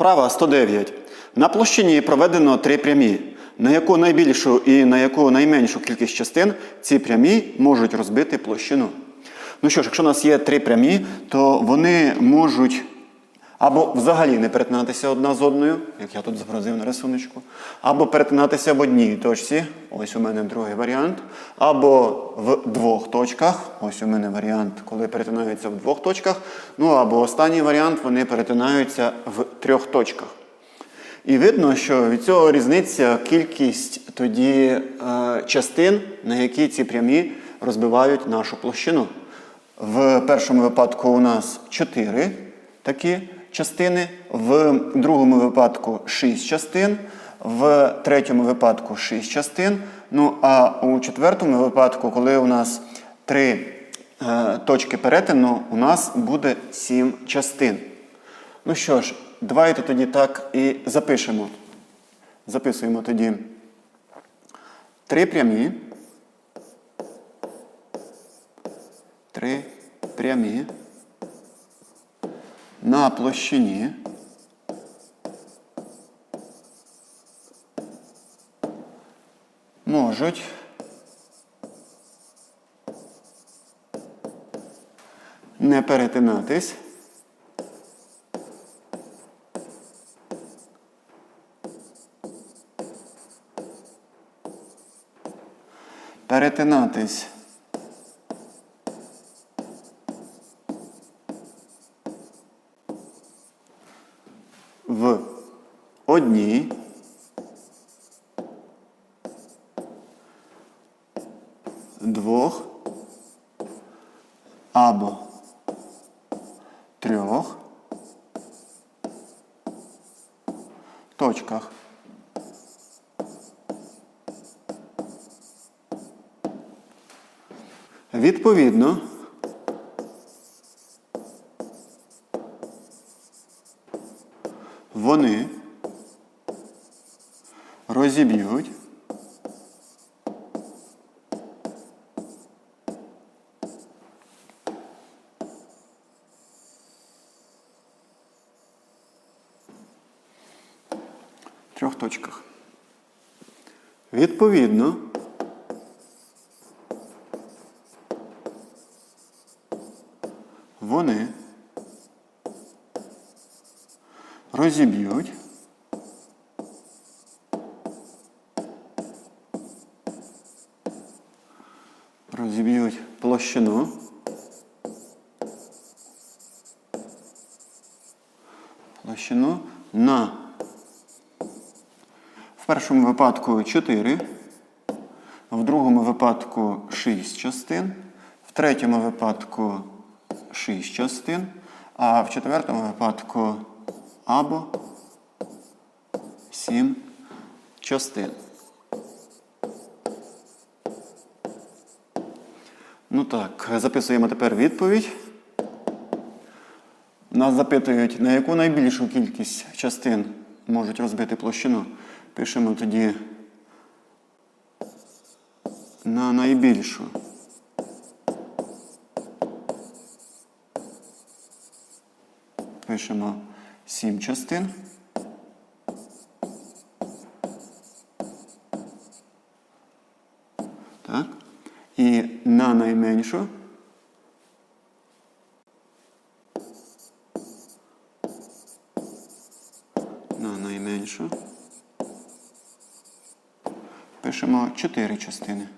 Вправа 109. На площині проведено три прямі. На яку найбільшу і на яку найменшу кількість частин ці прямі можуть розбити площину. Ну що ж, якщо у нас є три прямі, то вони можуть або взагалі не перетинатися одна з одною, як я тут зобразив на рисуночку, або перетинатися в одній точці, ось у мене другий варіант, або в двох точках, ось у мене варіант, коли перетинаються в двох точках, ну або останній варіант, вони перетинаються в трьох точках. І видно, що від цього різниця кількість тоді е, частин, на які ці прямі розбивають нашу площину. В першому випадку у нас 4 такі частини, в другому випадку 6 частин, в третьому випадку 6 частин. Ну а у четвертому випадку, коли у нас 3 е, точки перетину, у нас буде 7 частин. Ну що ж, давайте тоді так і запишемо. Записуємо тоді три прямі. Три прямі на площині. Можуть не перетинатись. перетинатись в одній двох. Або трьох. Точках. Відповідно, вони розіб'ють трьох точках. Відповідно, вони розіб'ють. Розіб'ють площину. Площину на в першому випадку 4, в другому випадку 6 частин, в третьому випадку 6 частин, а в четвертому випадку або 7 частин. Ну так, записуємо тепер відповідь. Нас запитують, на яку найбільшу кількість частин можуть розбити площину. Пишемо тоді на найбільшу. Пишемо 7 частин. Так. І на найменшу. На найменшу. Пишемо 4 частини.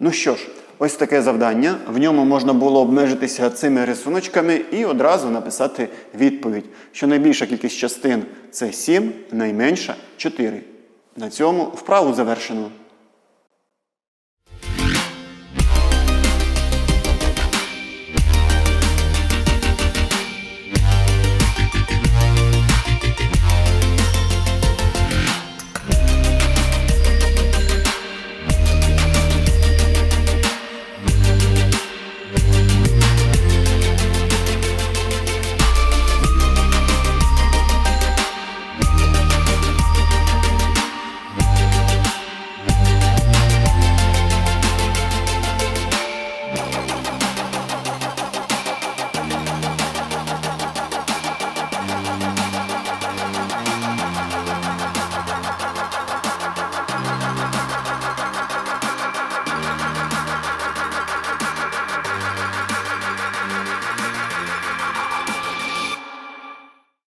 Ну що ж, ось таке завдання. В ньому можна було обмежитися цими рисуночками і одразу написати відповідь, що найбільша кількість частин це 7, найменша 4. На цьому вправу завершено.